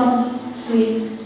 Христа. Ісус зрятував світ.